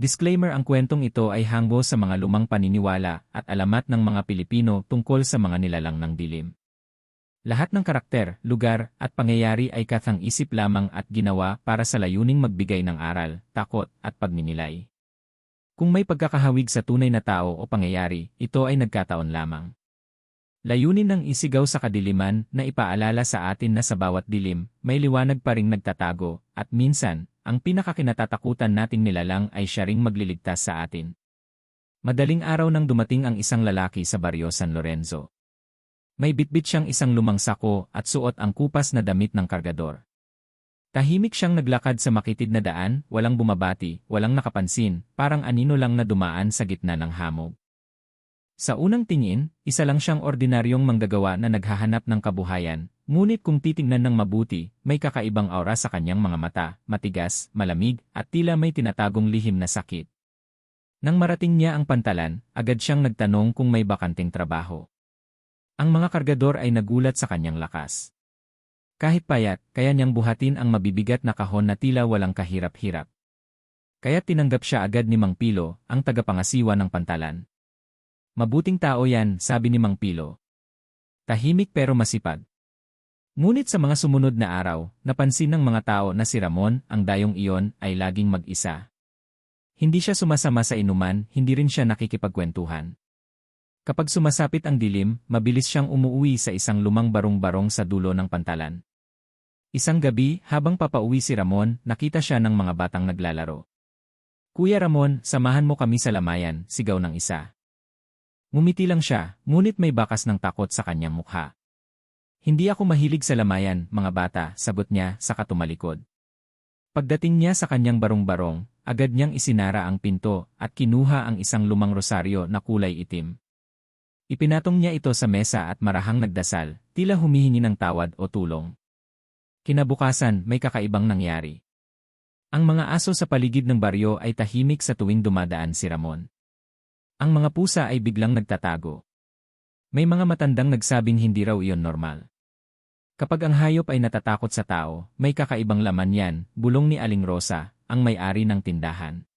Disclaimer ang kwentong ito ay hangbo sa mga lumang paniniwala at alamat ng mga Pilipino tungkol sa mga nilalang ng dilim. Lahat ng karakter, lugar, at pangyayari ay kathang isip lamang at ginawa para sa layuning magbigay ng aral, takot, at pagninilay. Kung may pagkakahawig sa tunay na tao o pangyayari, ito ay nagkataon lamang. Layunin ng isigaw sa kadiliman na ipaalala sa atin na sa bawat dilim, may liwanag pa ring nagtatago, at minsan, ang pinakakinatatakutan nating nilalang ay siya ring magliligtas sa atin. Madaling araw nang dumating ang isang lalaki sa baryo San Lorenzo. May bitbit siyang isang lumang sako at suot ang kupas na damit ng kargador. Tahimik siyang naglakad sa makitid na daan, walang bumabati, walang nakapansin, parang anino lang na dumaan sa gitna ng hamog. Sa unang tingin, isa lang siyang ordinaryong manggagawa na naghahanap ng kabuhayan, Ngunit kung titingnan ng mabuti, may kakaibang aura sa kanyang mga mata, matigas, malamig, at tila may tinatagong lihim na sakit. Nang marating niya ang pantalan, agad siyang nagtanong kung may bakanting trabaho. Ang mga kargador ay nagulat sa kanyang lakas. Kahit payat, kaya niyang buhatin ang mabibigat na kahon na tila walang kahirap-hirap. Kaya tinanggap siya agad ni Mang Pilo, ang tagapangasiwa ng pantalan. Mabuting tao yan, sabi ni Mang Pilo. Tahimik pero masipag. Ngunit sa mga sumunod na araw, napansin ng mga tao na si Ramon, ang dayong iyon, ay laging mag-isa. Hindi siya sumasama sa inuman, hindi rin siya nakikipagkwentuhan. Kapag sumasapit ang dilim, mabilis siyang umuwi sa isang lumang barong-barong sa dulo ng pantalan. Isang gabi, habang papauwi si Ramon, nakita siya ng mga batang naglalaro. Kuya Ramon, samahan mo kami sa lamayan, sigaw ng isa. Ngumiti lang siya, ngunit may bakas ng takot sa kanyang mukha. Hindi ako mahilig sa lamayan, mga bata, sagot niya sa katumalikod. Pagdating niya sa kanyang barong-barong, agad niyang isinara ang pinto at kinuha ang isang lumang rosaryo na kulay itim. Ipinatong niya ito sa mesa at marahang nagdasal, tila humihingi ng tawad o tulong. Kinabukasan, may kakaibang nangyari. Ang mga aso sa paligid ng baryo ay tahimik sa tuwing dumadaan si Ramon. Ang mga pusa ay biglang nagtatago. May mga matandang nagsabing hindi raw iyon normal. Kapag ang hayop ay natatakot sa tao, may kakaibang laman yan, bulong ni Aling Rosa, ang may-ari ng tindahan.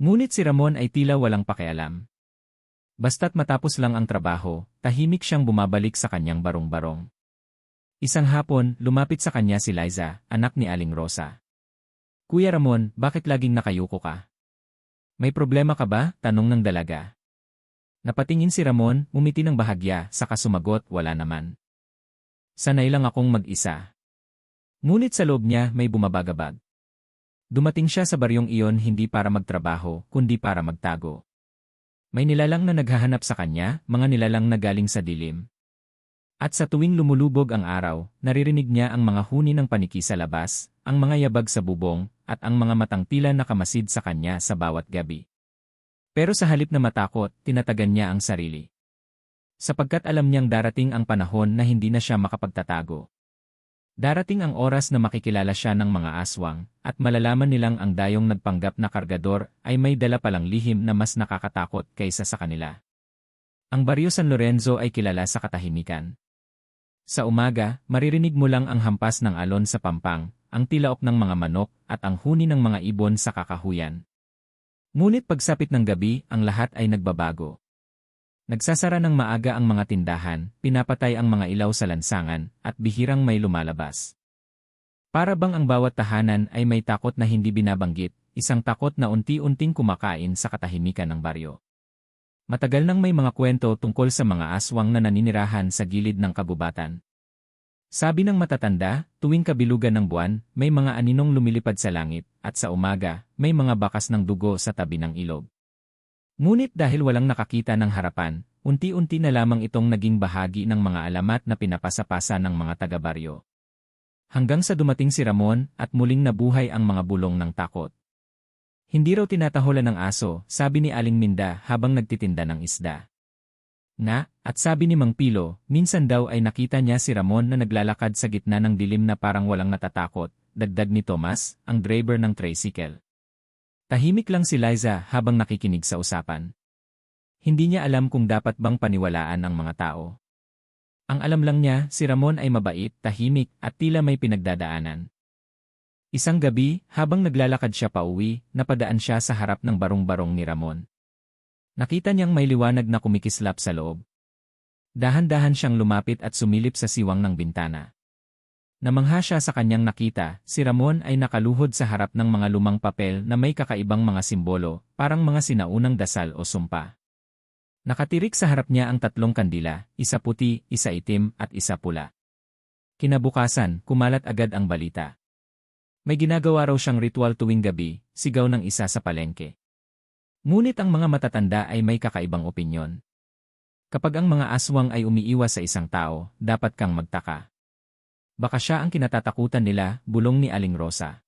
Ngunit si Ramon ay tila walang pakialam. Basta't matapos lang ang trabaho, tahimik siyang bumabalik sa kanyang barong-barong. Isang hapon, lumapit sa kanya si Liza, anak ni Aling Rosa. Kuya Ramon, bakit laging nakayuko ka? May problema ka ba? Tanong ng dalaga. Napatingin si Ramon, umiti ng bahagya, saka sumagot, wala naman. Sanay lang akong mag-isa. Ngunit sa loob niya may bumabagabag. Dumating siya sa baryong iyon hindi para magtrabaho, kundi para magtago. May nilalang na naghahanap sa kanya, mga nilalang na galing sa dilim. At sa tuwing lumulubog ang araw, naririnig niya ang mga huni ng paniki sa labas, ang mga yabag sa bubong, at ang mga matang tila nakamasid sa kanya sa bawat gabi. Pero sa halip na matakot, tinatagan niya ang sarili. Sapagkat alam niyang darating ang panahon na hindi na siya makapagtatago. Darating ang oras na makikilala siya ng mga aswang, at malalaman nilang ang dayong nagpanggap na kargador ay may dala palang lihim na mas nakakatakot kaysa sa kanila. Ang Baryo San Lorenzo ay kilala sa katahimikan. Sa umaga, maririnig mo lang ang hampas ng alon sa pampang, ang tilaok ng mga manok, at ang huni ng mga ibon sa kakahuyan. Ngunit pagsapit ng gabi, ang lahat ay nagbabago. Nagsasara ng maaga ang mga tindahan, pinapatay ang mga ilaw sa lansangan, at bihirang may lumalabas. Para bang ang bawat tahanan ay may takot na hindi binabanggit, isang takot na unti-unting kumakain sa katahimikan ng baryo. Matagal nang may mga kwento tungkol sa mga aswang na naninirahan sa gilid ng kabubatan. Sabi ng matatanda, tuwing kabilugan ng buwan, may mga aninong lumilipad sa langit, at sa umaga, may mga bakas ng dugo sa tabi ng ilog. Ngunit dahil walang nakakita ng harapan, unti-unti na lamang itong naging bahagi ng mga alamat na pinapasapasa ng mga taga-baryo. Hanggang sa dumating si Ramon at muling nabuhay ang mga bulong ng takot. Hindi raw tinatahulan ng aso, sabi ni Aling Minda habang nagtitinda ng isda. Na, at sabi ni Mang Pilo, minsan daw ay nakita niya si Ramon na naglalakad sa gitna ng dilim na parang walang natatakot, dagdag ni Thomas, ang driver ng tricycle. Tahimik lang si Liza habang nakikinig sa usapan. Hindi niya alam kung dapat bang paniwalaan ang mga tao. Ang alam lang niya, si Ramon ay mabait, tahimik, at tila may pinagdadaanan. Isang gabi, habang naglalakad siya pauwi, napadaan siya sa harap ng barong-barong ni Ramon. Nakita niyang may liwanag na kumikislap sa loob. Dahan-dahan siyang lumapit at sumilip sa siwang ng bintana. Namangha siya sa kanyang nakita, si Ramon ay nakaluhod sa harap ng mga lumang papel na may kakaibang mga simbolo, parang mga sinaunang dasal o sumpa. Nakatirik sa harap niya ang tatlong kandila, isa puti, isa itim, at isa pula. Kinabukasan, kumalat agad ang balita. May ginagawa raw siyang ritual tuwing gabi, sigaw ng isa sa palengke. Ngunit ang mga matatanda ay may kakaibang opinyon. Kapag ang mga aswang ay umiiwas sa isang tao, dapat kang magtaka. Baka siya ang kinatatakutan nila, bulong ni Aling Rosa.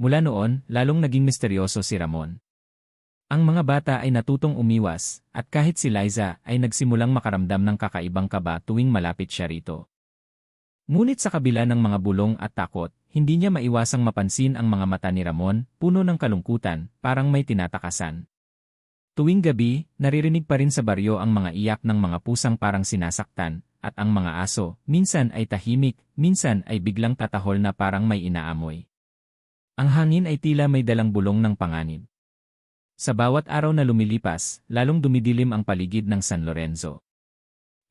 Mula noon, lalong naging misteryoso si Ramon. Ang mga bata ay natutong umiwas, at kahit si Liza ay nagsimulang makaramdam ng kakaibang kaba tuwing malapit siya rito. Ngunit sa kabila ng mga bulong at takot, hindi niya maiwasang mapansin ang mga mata ni Ramon, puno ng kalungkutan, parang may tinatakasan. Tuwing gabi, naririnig pa rin sa baryo ang mga iyak ng mga pusang parang sinasaktan, at ang mga aso, minsan ay tahimik, minsan ay biglang tatahol na parang may inaamoy. Ang hangin ay tila may dalang bulong ng panganib. Sa bawat araw na lumilipas, lalong dumidilim ang paligid ng San Lorenzo.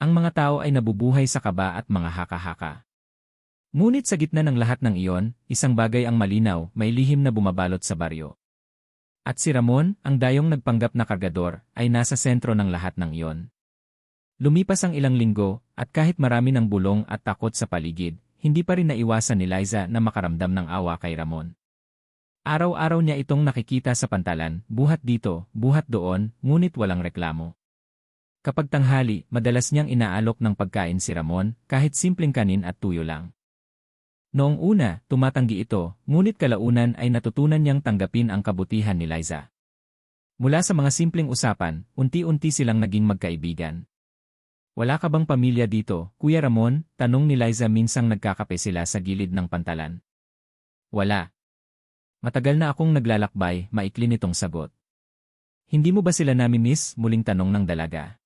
Ang mga tao ay nabubuhay sa kaba at mga haka-haka. Ngunit sa gitna ng lahat ng iyon, isang bagay ang malinaw, may lihim na bumabalot sa baryo. At si Ramon, ang dayong nagpanggap na kargador, ay nasa sentro ng lahat ng iyon. Lumipas ang ilang linggo, at kahit marami ng bulong at takot sa paligid, hindi pa rin naiwasan ni Liza na makaramdam ng awa kay Ramon. Araw-araw niya itong nakikita sa pantalan, buhat dito, buhat doon, ngunit walang reklamo. Kapag tanghali, madalas niyang inaalok ng pagkain si Ramon, kahit simpleng kanin at tuyo lang. Noong una, tumatanggi ito, ngunit kalaunan ay natutunan niyang tanggapin ang kabutihan ni Liza. Mula sa mga simpleng usapan, unti-unti silang naging magkaibigan. Wala ka bang pamilya dito, Kuya Ramon? Tanong ni Liza minsang nagkakape sila sa gilid ng pantalan. Wala, Matagal na akong naglalakbay, maikli nitong sagot. Hindi mo ba sila nami-miss? Muling tanong ng dalaga.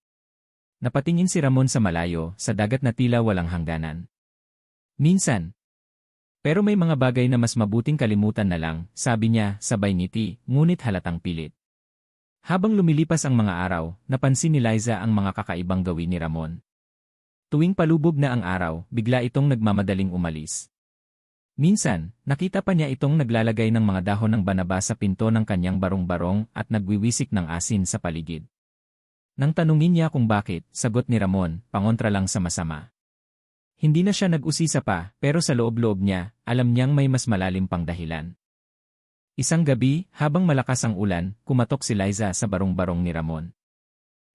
Napatingin si Ramon sa malayo, sa dagat na tila walang hangganan. Minsan. Pero may mga bagay na mas mabuting kalimutan na lang, sabi niya, sabay ngiti, ngunit halatang pilit. Habang lumilipas ang mga araw, napansin ni Liza ang mga kakaibang gawin ni Ramon. Tuwing palubog na ang araw, bigla itong nagmamadaling umalis. Minsan, nakita pa niya itong naglalagay ng mga dahon ng banaba sa pinto ng kanyang barong-barong at nagwiwisik ng asin sa paligid. Nang tanungin niya kung bakit, sagot ni Ramon, pangontra lang sa masama. Hindi na siya nag-usisa pa, pero sa loob-loob niya, alam niyang may mas malalim pang dahilan. Isang gabi, habang malakas ang ulan, kumatok si Liza sa barong-barong ni Ramon.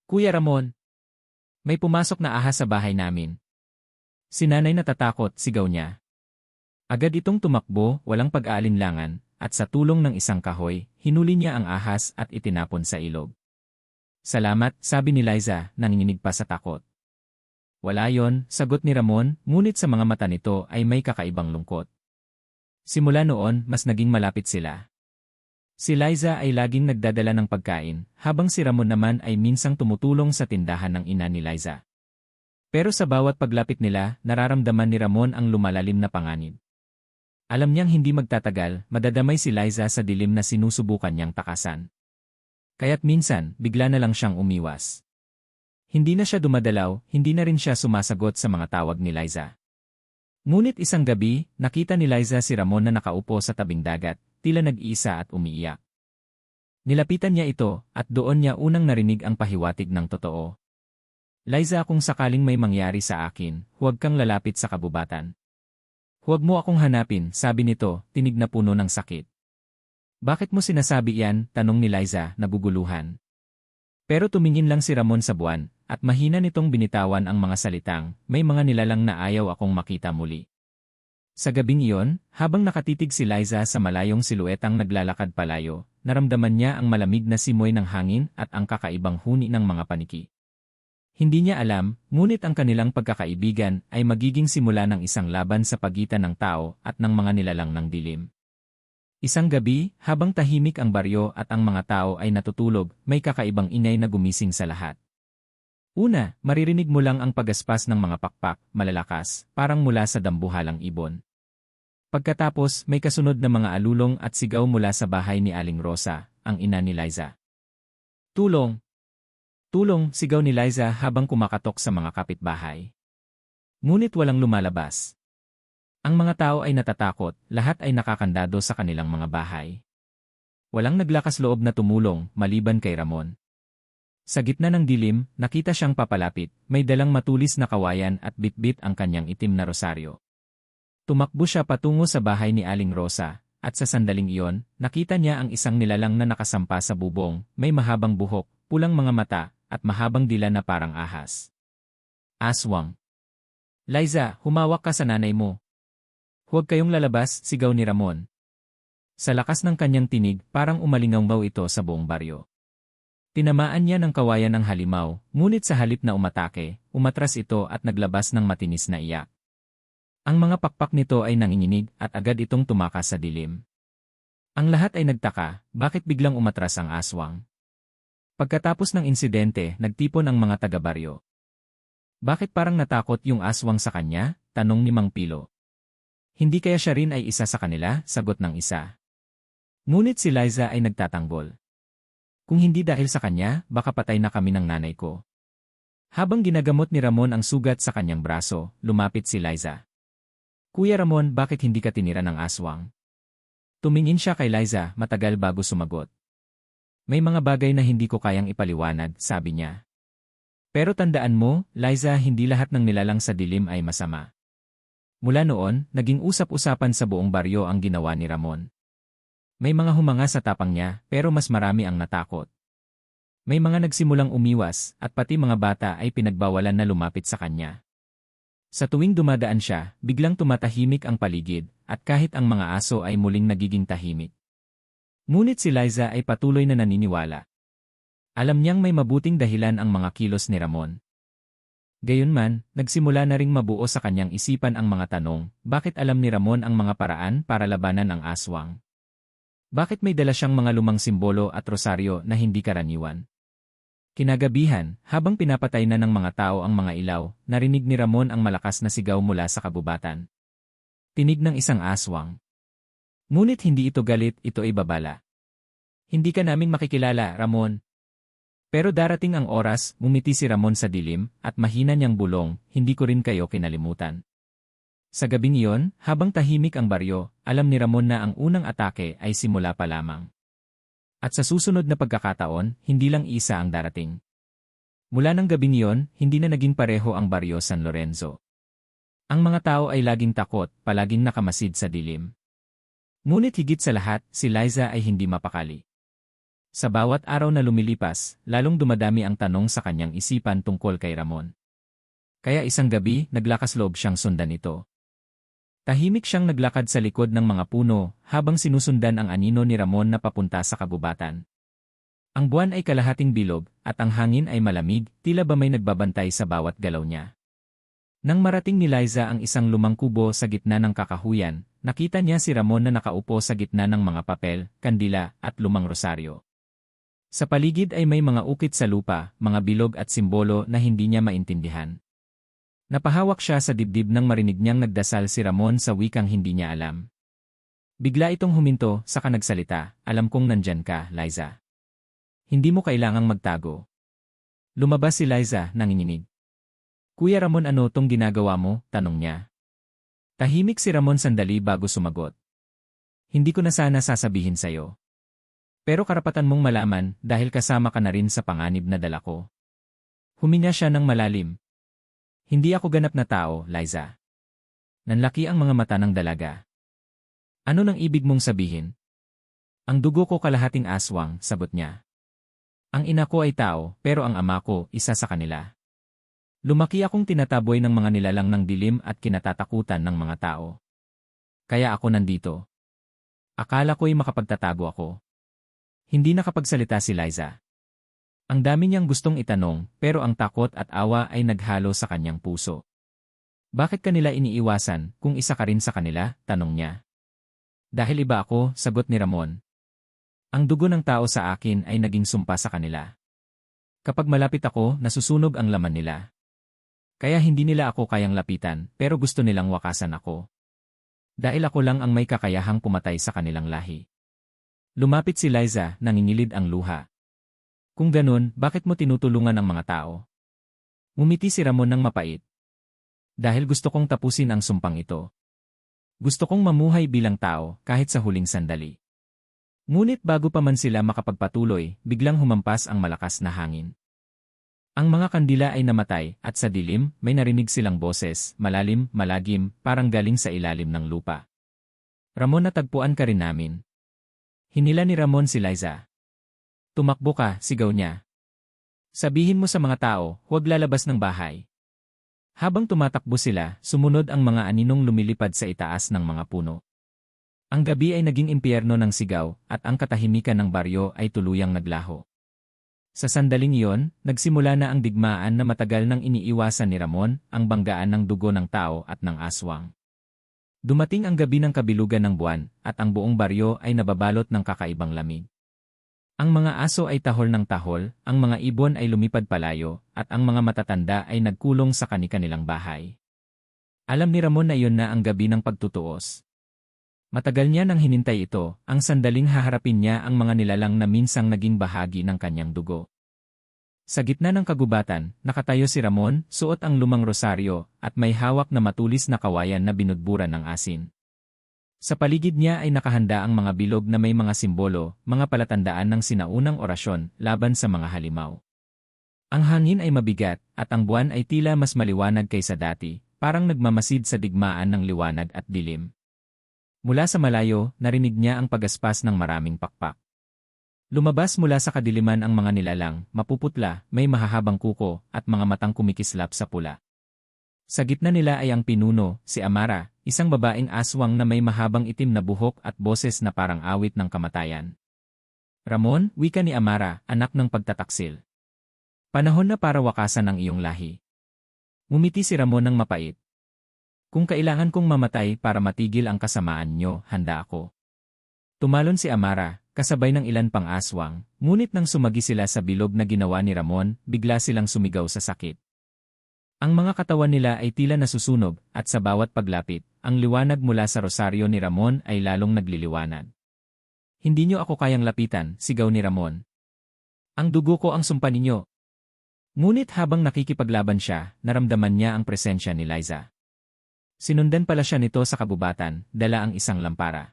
Kuya Ramon! May pumasok na ahas sa bahay namin. Si nanay natatakot, sigaw niya, Agad itong tumakbo, walang pag-aalinlangan, at sa tulong ng isang kahoy, hinuli niya ang ahas at itinapon sa ilog. Salamat, sabi ni Liza, nanginginig pa sa takot. Wala yon, sagot ni Ramon, ngunit sa mga mata nito ay may kakaibang lungkot. Simula noon, mas naging malapit sila. Si Liza ay laging nagdadala ng pagkain, habang si Ramon naman ay minsang tumutulong sa tindahan ng ina ni Liza. Pero sa bawat paglapit nila, nararamdaman ni Ramon ang lumalalim na panganib. Alam niyang hindi magtatagal, madadamay si Liza sa dilim na sinusubukan niyang takasan. Kaya't minsan, bigla na lang siyang umiwas. Hindi na siya dumadalaw, hindi na rin siya sumasagot sa mga tawag ni Liza. Ngunit isang gabi, nakita ni Liza si Ramon na nakaupo sa tabing dagat, tila nag-iisa at umiiyak. Nilapitan niya ito, at doon niya unang narinig ang pahiwatig ng totoo. Liza kung sakaling may mangyari sa akin, huwag kang lalapit sa kabubatan. Huwag mo akong hanapin, sabi nito, tinig na puno ng sakit. Bakit mo sinasabi yan? Tanong ni Liza, naguguluhan. Pero tumingin lang si Ramon sa buwan, at mahina nitong binitawan ang mga salitang, may mga nilalang na ayaw akong makita muli. Sa gabing iyon, habang nakatitig si Liza sa malayong siluetang naglalakad palayo, naramdaman niya ang malamig na simoy ng hangin at ang kakaibang huni ng mga paniki. Hindi niya alam, ngunit ang kanilang pagkakaibigan ay magiging simula ng isang laban sa pagitan ng tao at ng mga nilalang ng dilim. Isang gabi, habang tahimik ang baryo at ang mga tao ay natutulog, may kakaibang inay na gumising sa lahat. Una, maririnig mo lang ang pagaspas ng mga pakpak, malalakas, parang mula sa dambuhalang ibon. Pagkatapos, may kasunod na mga alulong at sigaw mula sa bahay ni Aling Rosa, ang ina ni Liza. Tulong! Tulong, sigaw ni Liza habang kumakatok sa mga kapitbahay. Ngunit walang lumalabas. Ang mga tao ay natatakot, lahat ay nakakandado sa kanilang mga bahay. Walang naglakas loob na tumulong, maliban kay Ramon. Sa gitna ng dilim, nakita siyang papalapit, may dalang matulis na kawayan at bitbit ang kanyang itim na rosaryo. Tumakbo siya patungo sa bahay ni Aling Rosa, at sa sandaling iyon, nakita niya ang isang nilalang na nakasampa sa bubong, may mahabang buhok, pulang mga mata, at mahabang dila na parang ahas. Aswang. Liza, humawak ka sa nanay mo. Huwag kayong lalabas, sigaw ni Ramon. Sa lakas ng kanyang tinig, parang umalingaw ito sa buong baryo. Tinamaan niya ng kawayan ng halimaw, ngunit sa halip na umatake, umatras ito at naglabas ng matinis na iyak. Ang mga pakpak nito ay nanginginig at agad itong tumakas sa dilim. Ang lahat ay nagtaka, bakit biglang umatras ang aswang? Pagkatapos ng insidente, nagtipon ang mga taga-baryo. Bakit parang natakot yung aswang sa kanya? Tanong ni Mang Pilo. Hindi kaya siya rin ay isa sa kanila? Sagot ng isa. Ngunit si Liza ay nagtatanggol. Kung hindi dahil sa kanya, baka patay na kami ng nanay ko. Habang ginagamot ni Ramon ang sugat sa kanyang braso, lumapit si Liza. Kuya Ramon, bakit hindi ka tinira ng aswang? Tumingin siya kay Liza matagal bago sumagot. May mga bagay na hindi ko kayang ipaliwanag, sabi niya. Pero tandaan mo, Liza, hindi lahat ng nilalang sa dilim ay masama. Mula noon, naging usap-usapan sa buong baryo ang ginawa ni Ramon. May mga humanga sa tapang niya, pero mas marami ang natakot. May mga nagsimulang umiwas, at pati mga bata ay pinagbawalan na lumapit sa kanya. Sa tuwing dumadaan siya, biglang tumatahimik ang paligid, at kahit ang mga aso ay muling nagiging tahimik. Ngunit si Liza ay patuloy na naniniwala. Alam niyang may mabuting dahilan ang mga kilos ni Ramon. Gayunman, nagsimula na ring mabuo sa kanyang isipan ang mga tanong, bakit alam ni Ramon ang mga paraan para labanan ang aswang? Bakit may dala siyang mga lumang simbolo at rosaryo na hindi karaniwan? Kinagabihan, habang pinapatay na ng mga tao ang mga ilaw, narinig ni Ramon ang malakas na sigaw mula sa kabubatan. Tinig ng isang aswang. Ngunit hindi ito galit, ito ay babala. Hindi ka namin makikilala, Ramon. Pero darating ang oras, umiti si Ramon sa dilim, at mahina niyang bulong, hindi ko rin kayo kinalimutan. Sa gabing iyon, habang tahimik ang baryo, alam ni Ramon na ang unang atake ay simula pa lamang. At sa susunod na pagkakataon, hindi lang isa ang darating. Mula ng gabing iyon, hindi na naging pareho ang baryo San Lorenzo. Ang mga tao ay laging takot, palaging nakamasid sa dilim. Ngunit higit sa lahat, si Liza ay hindi mapakali. Sa bawat araw na lumilipas, lalong dumadami ang tanong sa kanyang isipan tungkol kay Ramon. Kaya isang gabi, naglakas loob siyang sundan ito. Tahimik siyang naglakad sa likod ng mga puno habang sinusundan ang anino ni Ramon na papunta sa kabubatan. Ang buwan ay kalahating bilog at ang hangin ay malamig, tila ba may nagbabantay sa bawat galaw niya. Nang marating ni Liza ang isang lumang kubo sa gitna ng kakahuyan, nakita niya si Ramon na nakaupo sa gitna ng mga papel, kandila, at lumang rosaryo. Sa paligid ay may mga ukit sa lupa, mga bilog at simbolo na hindi niya maintindihan. Napahawak siya sa dibdib nang marinig niyang nagdasal si Ramon sa wikang hindi niya alam. Bigla itong huminto, saka nagsalita, alam kong nandyan ka, Liza. Hindi mo kailangang magtago. Lumabas si Liza, nanginginig. Kuya Ramon ano tong ginagawa mo? Tanong niya. Tahimik si Ramon sandali bago sumagot. Hindi ko na sana sasabihin sa'yo. Pero karapatan mong malaman dahil kasama ka na rin sa panganib na dala ko. Huminga siya ng malalim, hindi ako ganap na tao, Liza. Nanlaki ang mga mata ng dalaga. Ano nang ibig mong sabihin? Ang dugo ko kalahating aswang, sagot niya. Ang ina ko ay tao, pero ang ama ko, isa sa kanila. Lumaki akong tinataboy ng mga nilalang ng dilim at kinatatakutan ng mga tao. Kaya ako nandito. Akala ko'y makapagtatago ako. Hindi nakapagsalita si Liza. Ang dami niyang gustong itanong, pero ang takot at awa ay naghalo sa kanyang puso. Bakit kanila iniiwasan kung isa ka rin sa kanila? Tanong niya. Dahil iba ako, sagot ni Ramon. Ang dugo ng tao sa akin ay naging sumpa sa kanila. Kapag malapit ako, nasusunog ang laman nila. Kaya hindi nila ako kayang lapitan, pero gusto nilang wakasan ako. Dahil ako lang ang may kakayahang pumatay sa kanilang lahi. Lumapit si Liza, nangingilid ang luha. Kung ganun, bakit mo tinutulungan ang mga tao? Ngumiti si Ramon ng mapait. Dahil gusto kong tapusin ang sumpang ito. Gusto kong mamuhay bilang tao kahit sa huling sandali. Ngunit bago pa man sila makapagpatuloy, biglang humampas ang malakas na hangin. Ang mga kandila ay namatay at sa dilim, may narinig silang boses, malalim, malagim, parang galing sa ilalim ng lupa. Ramon natagpuan ka rin namin. Hinila ni Ramon si Liza. Tumakbo ka, sigaw niya. Sabihin mo sa mga tao, huwag lalabas ng bahay. Habang tumatakbo sila, sumunod ang mga aninong lumilipad sa itaas ng mga puno. Ang gabi ay naging impyerno ng sigaw at ang katahimikan ng baryo ay tuluyang naglaho. Sa sandaling iyon, nagsimula na ang digmaan na matagal nang iniiwasan ni Ramon, ang banggaan ng dugo ng tao at ng aswang. Dumating ang gabi ng kabilugan ng buwan, at ang buong baryo ay nababalot ng kakaibang lamig. Ang mga aso ay tahol ng tahol, ang mga ibon ay lumipad palayo, at ang mga matatanda ay nagkulong sa kanilang bahay. Alam ni Ramon na iyon na ang gabi ng pagtutuos. Matagal niya nang hinintay ito, ang sandaling haharapin niya ang mga nilalang na minsang naging bahagi ng kanyang dugo. Sa gitna ng kagubatan, nakatayo si Ramon, suot ang lumang rosaryo, at may hawak na matulis na kawayan na binudburan ng asin. Sa paligid niya ay nakahanda ang mga bilog na may mga simbolo, mga palatandaan ng sinaunang orasyon laban sa mga halimaw. Ang hangin ay mabigat, at ang buwan ay tila mas maliwanag kaysa dati, parang nagmamasid sa digmaan ng liwanag at dilim. Mula sa malayo, narinig niya ang pagaspas ng maraming pakpak. Lumabas mula sa kadiliman ang mga nilalang, mapuputla, may mahahabang kuko, at mga matang kumikislap sa pula. Sa gitna nila ay ang pinuno, si Amara, isang babaeng aswang na may mahabang itim na buhok at boses na parang awit ng kamatayan. Ramon, wika ni Amara, anak ng pagtataksil. Panahon na para wakasan ang iyong lahi. Ngumiti si Ramon ng mapait. Kung kailangan kong mamatay para matigil ang kasamaan nyo, handa ako. Tumalon si Amara, kasabay ng ilan pang aswang, ngunit nang sumagi sila sa bilog na ginawa ni Ramon, bigla silang sumigaw sa sakit. Ang mga katawan nila ay tila nasusunog, at sa bawat paglapit, ang liwanag mula sa rosaryo ni Ramon ay lalong nagliliwanag. Hindi niyo ako kayang lapitan, sigaw ni Ramon. Ang dugo ko ang sumpa ninyo. Ngunit habang nakikipaglaban siya, naramdaman niya ang presensya ni Liza. Sinundan pala siya nito sa kabubatan, dala ang isang lampara.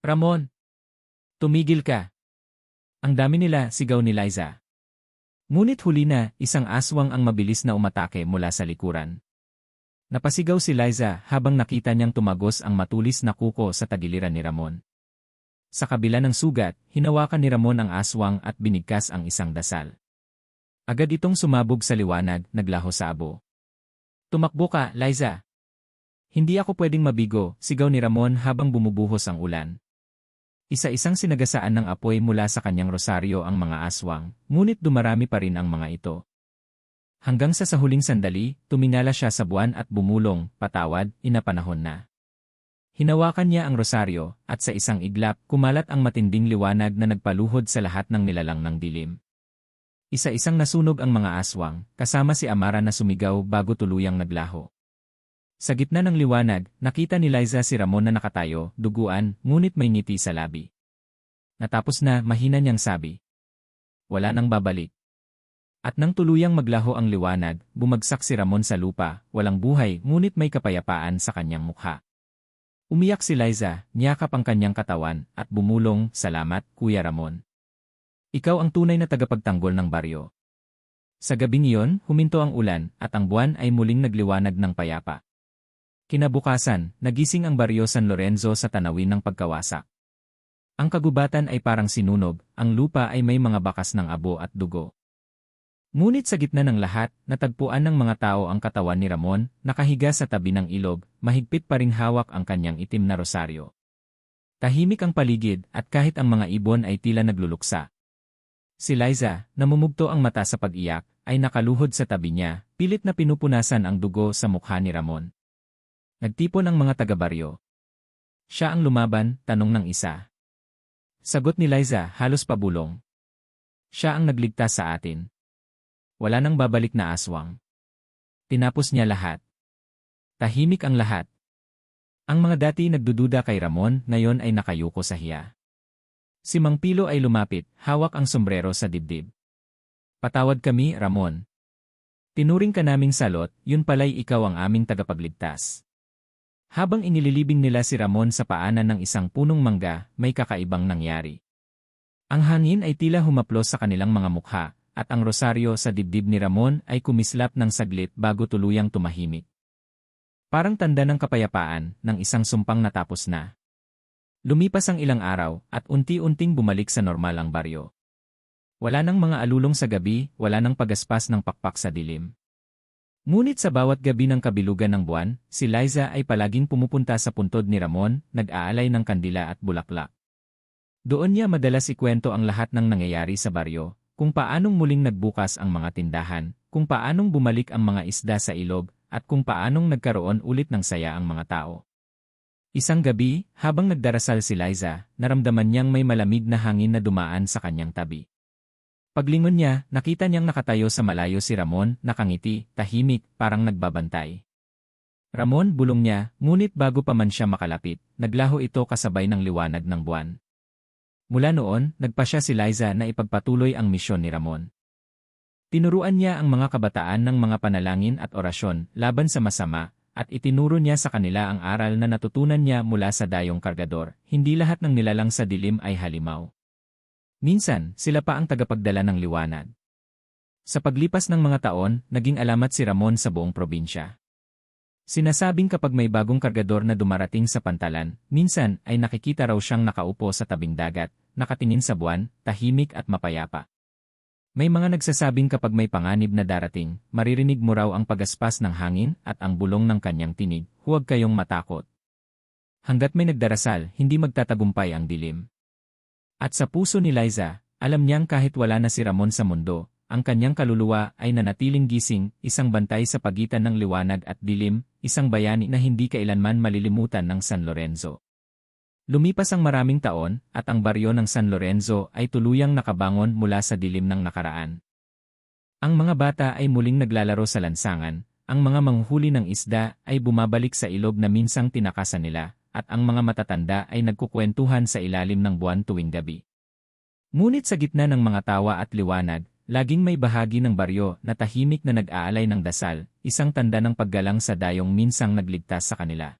Ramon! Tumigil ka! Ang dami nila, sigaw ni Liza. Ngunit huli na, isang aswang ang mabilis na umatake mula sa likuran. Napasigaw si Liza habang nakita niyang tumagos ang matulis na kuko sa tagiliran ni Ramon. Sa kabila ng sugat, hinawakan ni Ramon ang aswang at binigkas ang isang dasal. Agad itong sumabog sa liwanag, naglaho sa abo. Tumakbo ka, Liza! Hindi ako pwedeng mabigo, sigaw ni Ramon habang bumubuhos ang ulan. Isa-isang sinagasaan ng apoy mula sa kanyang rosaryo ang mga aswang, ngunit dumarami pa rin ang mga ito. Hanggang sa sa huling sandali, tumingala siya sa buwan at bumulong, patawad, inapanahon na. Hinawakan niya ang rosaryo, at sa isang iglap, kumalat ang matinding liwanag na nagpaluhod sa lahat ng nilalang ng dilim. Isa-isang nasunog ang mga aswang, kasama si Amara na sumigaw bago tuluyang naglaho. Sa gitna ng liwanag, nakita ni Liza si Ramon na nakatayo, duguan, ngunit may ngiti sa labi. Natapos na, mahina niyang sabi. Wala nang babalik. At nang tuluyang maglaho ang liwanag, bumagsak si Ramon sa lupa, walang buhay, ngunit may kapayapaan sa kanyang mukha. Umiyak si Liza, niyakap ang kanyang katawan, at bumulong, salamat, Kuya Ramon. Ikaw ang tunay na tagapagtanggol ng baryo. Sa gabing iyon, huminto ang ulan, at ang buwan ay muling nagliwanag ng payapa. Kinabukasan, nagising ang baryo San Lorenzo sa tanawin ng pagkawasak. Ang kagubatan ay parang sinunog, ang lupa ay may mga bakas ng abo at dugo. Ngunit sa gitna ng lahat, natagpuan ng mga tao ang katawan ni Ramon, nakahiga sa tabi ng ilog, mahigpit pa ring hawak ang kanyang itim na rosaryo. Tahimik ang paligid at kahit ang mga ibon ay tila nagluluksa. Si Liza, namumugto ang mata sa pag-iyak, ay nakaluhod sa tabi niya, pilit na pinupunasan ang dugo sa mukha ni Ramon. Nagtipon ang mga taga-baryo. Siya ang lumaban, tanong ng isa. Sagot ni Liza, halos pabulong. Siya ang nagligtas sa atin. Wala nang babalik na aswang. Tinapos niya lahat. Tahimik ang lahat. Ang mga dati nagdududa kay Ramon ngayon ay nakayuko sa hiya. Si Mang Pilo ay lumapit, hawak ang sombrero sa dibdib. Patawad kami, Ramon. Tinuring ka naming salot, yun pala'y ikaw ang aming tagapagligtas. Habang inililibing nila si Ramon sa paanan ng isang punong mangga, may kakaibang nangyari. Ang hangin ay tila humaplos sa kanilang mga mukha, at ang rosaryo sa dibdib ni Ramon ay kumislap ng saglit bago tuluyang tumahimik. Parang tanda ng kapayapaan ng isang sumpang natapos na. Lumipas ang ilang araw at unti-unting bumalik sa normal ang baryo. Wala nang mga alulong sa gabi, wala nang pagaspas ng pakpak sa dilim. Ngunit sa bawat gabi ng kabilugan ng buwan, si Liza ay palaging pumupunta sa puntod ni Ramon, nag-aalay ng kandila at bulaklak. Doon niya madalas ikwento ang lahat ng nangyayari sa baryo, kung paanong muling nagbukas ang mga tindahan, kung paanong bumalik ang mga isda sa ilog, at kung paanong nagkaroon ulit ng saya ang mga tao. Isang gabi, habang nagdarasal si Liza, naramdaman niyang may malamig na hangin na dumaan sa kanyang tabi. Paglingon niya, nakita niyang nakatayo sa malayo si Ramon, nakangiti, tahimik, parang nagbabantay. Ramon bulong niya, ngunit bago pa man siya makalapit, naglaho ito kasabay ng liwanag ng buwan. Mula noon, nagpa siya si Liza na ipagpatuloy ang misyon ni Ramon. Tinuruan niya ang mga kabataan ng mga panalangin at orasyon laban sa masama, at itinuro niya sa kanila ang aral na natutunan niya mula sa dayong kargador, hindi lahat ng nilalang sa dilim ay halimaw. Minsan, sila pa ang tagapagdala ng liwanag. Sa paglipas ng mga taon, naging alamat si Ramon sa buong probinsya. Sinasabing kapag may bagong kargador na dumarating sa pantalan, minsan ay nakikita raw siyang nakaupo sa tabing dagat, nakatingin sa buwan, tahimik at mapayapa. May mga nagsasabing kapag may panganib na darating, maririnig mo raw ang pagaspas ng hangin at ang bulong ng kanyang tinig, huwag kayong matakot. Hanggat may nagdarasal, hindi magtatagumpay ang dilim. At sa puso ni Liza, alam niyang kahit wala na si Ramon sa mundo, ang kanyang kaluluwa ay nanatiling gising, isang bantay sa pagitan ng liwanag at dilim, isang bayani na hindi kailanman malilimutan ng San Lorenzo. Lumipas ang maraming taon, at ang baryo ng San Lorenzo ay tuluyang nakabangon mula sa dilim ng nakaraan. Ang mga bata ay muling naglalaro sa lansangan, ang mga manghuhuli ng isda ay bumabalik sa ilog na minsang tinakasan nila, at ang mga matatanda ay nagkukwentuhan sa ilalim ng buwan tuwing gabi. Ngunit sa gitna ng mga tawa at liwanag, laging may bahagi ng baryo na tahimik na nag-aalay ng dasal, isang tanda ng paggalang sa dayong minsang nagligtas sa kanila.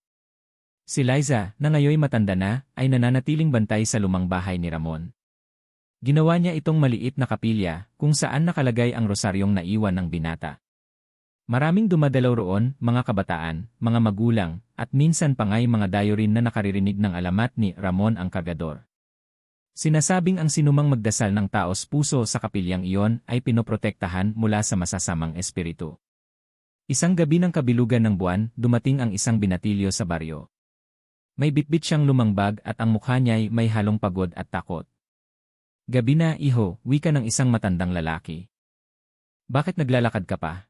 Si Liza, na ngayoy matanda na, ay nananatiling bantay sa lumang bahay ni Ramon. Ginawa niya itong maliit na kapilya, kung saan nakalagay ang rosaryong naiwan ng binata. Maraming dumadalaw roon, mga kabataan, mga magulang, at minsan pa nga'y mga dayo rin na nakaririnig ng alamat ni Ramon ang Cargador. Sinasabing ang sinumang magdasal ng taos puso sa kapilyang iyon ay pinoprotektahan mula sa masasamang espiritu. Isang gabi ng kabilugan ng buwan, dumating ang isang binatilyo sa baryo. May bitbit siyang lumangbag at ang mukha niya'y may halong pagod at takot. Gabi na, iho, wika ng isang matandang lalaki. Bakit naglalakad ka pa?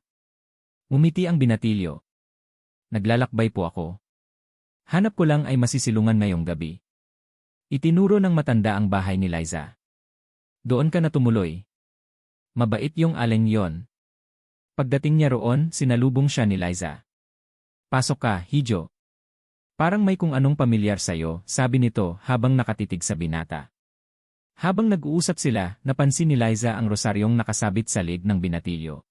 Umiti ang binatilyo. Naglalakbay po ako. Hanap ko lang ay masisilungan ngayong gabi. Itinuro ng matanda ang bahay ni Liza. Doon ka na tumuloy. Mabait yung aleng yon. Pagdating niya roon, sinalubong siya ni Liza. Pasok ka, Hijo. Parang may kung anong pamilyar sa'yo, sabi nito habang nakatitig sa binata. Habang nag-uusap sila, napansin ni Liza ang rosaryong nakasabit sa lig ng binatilyo.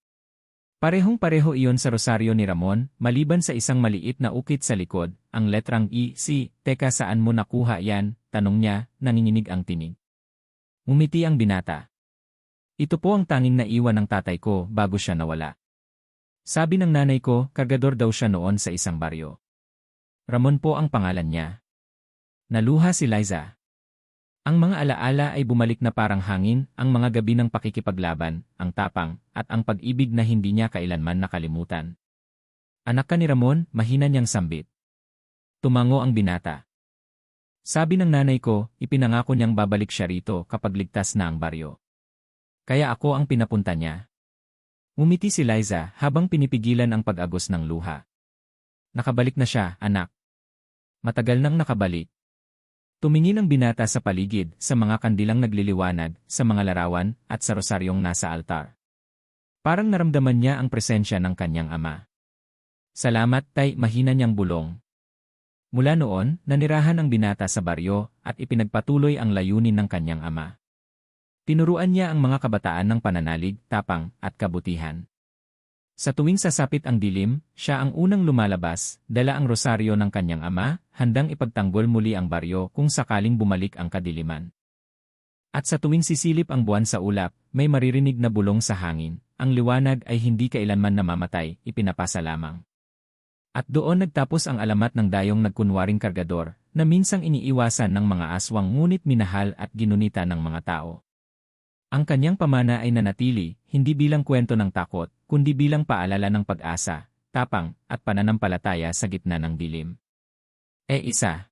Parehong-pareho iyon sa rosaryo ni Ramon, maliban sa isang maliit na ukit sa likod, ang letrang E, C, teka saan mo nakuha yan, tanong niya, nanginginig ang tinig. Umiti ang binata. Ito po ang tanging naiwan ng tatay ko bago siya nawala. Sabi ng nanay ko, kargador daw siya noon sa isang baryo. Ramon po ang pangalan niya. Naluha si Liza. Ang mga alaala ay bumalik na parang hangin, ang mga gabi ng pakikipaglaban, ang tapang, at ang pag-ibig na hindi niya kailanman nakalimutan. Anak ka ni Ramon, mahina niyang sambit. Tumango ang binata. Sabi ng nanay ko, ipinangako niyang babalik siya rito kapag ligtas na ang baryo. Kaya ako ang pinapunta niya. Umiti si Liza habang pinipigilan ang pag-agos ng luha. Nakabalik na siya, anak. Matagal nang nakabalik. Tumingin ang binata sa paligid, sa mga kandilang nagliliwanag, sa mga larawan, at sa rosaryong nasa altar. Parang naramdaman niya ang presensya ng kanyang ama. Salamat tay mahina niyang bulong. Mula noon, nanirahan ang binata sa baryo at ipinagpatuloy ang layunin ng kanyang ama. Tinuruan niya ang mga kabataan ng pananalig, tapang, at kabutihan. Sa tuwing sasapit ang dilim, siya ang unang lumalabas, dala ang rosaryo ng kanyang ama, handang ipagtanggol muli ang baryo kung sakaling bumalik ang kadiliman. At sa tuwing sisilip ang buwan sa ulap, may maririnig na bulong sa hangin, ang liwanag ay hindi kailanman namamatay, ipinapasa lamang. At doon nagtapos ang alamat ng dayong nagkunwaring kargador, na minsang iniiwasan ng mga aswang ngunit minahal at ginunita ng mga tao. Ang kanyang pamana ay nanatili, hindi bilang kwento ng takot, kundi bilang paalala ng pag-asa, tapang, at pananampalataya sa gitna ng dilim. E isa,